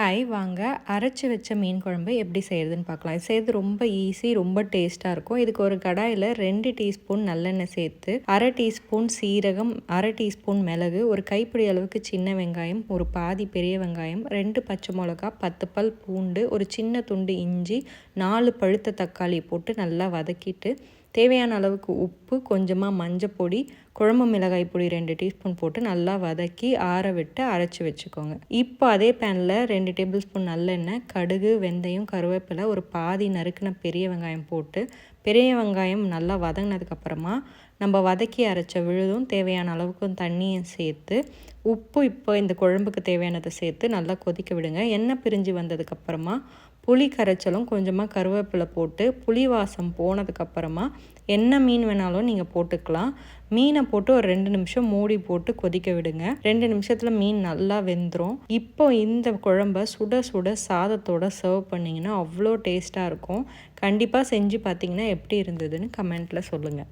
Hi வாங்க அரைச்சி வச்ச மீன் குழம்பு எப்படி செய்கிறதுன்னு பார்க்கலாம். இது செய்கிறது ரொம்ப ஈஸி ரொம்ப டேஸ்ட்டாக இருக்கும். இதுக்கு ஒரு கடாயில் ரெண்டு டீஸ்பூன் நல்லெண்ணெய் சேர்த்து அரை டீஸ்பூன் சீரகம் அரை டீஸ்பூன் மிளகு ஒரு கைப்பிடி அளவுக்கு சின்ன வெங்காயம் ஒரு பாதி பெரிய வெங்காயம் ரெண்டு பச்சை மிளகா பத்து பல் பூண்டு ஒரு சின்ன துண்டு இஞ்சி நாலு பழுத்த தக்காளி போட்டு நல்லா வதக்கிட்டு தேவையான அளவுக்கு உப்பு கொஞ்சமாக மஞ்சள் பொடி குழம்பு மிளகாய் பொடி ரெண்டு டீஸ்பூன் போட்டு நல்லா வதக்கி ஆற விட்டு அரைச்சி வச்சுக்கோங்க. இப்போ அதே பேனில் ரெண்டு டேபிள் ஸ்பூன் நல்லெண்ணெய் கடுகு வெந்தயம் கருவேப்பிலை ஒரு பாதி நறுக்கின பெரிய வெங்காயம் போட்டு பெரிய வெங்காயம் நல்லா வதங்கினதுக்கப்புறமா நம்ம வதக்கி அரைச்ச விழுதும் தேவையான அளவுக்கும் தண்ணியும் சேர்த்து உப்பு இப்போ இந்த குழம்புக்கு தேவையானதை சேர்த்து நல்லா கொதிக்க விடுங்க. எண்ணெய் பிரிஞ்சு வந்ததுக்கப்புறமா புளி கரைச்சலும் கொஞ்சமாக கருவேப்பிலை போட்டு புளி வாசம் போனதுக்கப்புறமா என்ன மீன் வேணாலும் நீங்கள் போட்டுக்கலாம். மீனை போட்டு ஒரு ரெண்டு நிமிஷம் மூடி போட்டு கொதிக்க விடுங்க. ரெண்டு நிமிஷத்தில் மீன் நல்லா வெந்துடும் இப்போ இந்த குழம்ப சுட சுட சாதத்தோட சர்வ் பண்ணிங்கன்னா அவ்வளோ டேஸ்ட்டாக இருக்கும். கண்டிப்பாக செஞ்சு பார்த்தீங்கன்னா எப்படி இருந்ததுன்னு கமெண்ட்டில் சொல்லுங்கள்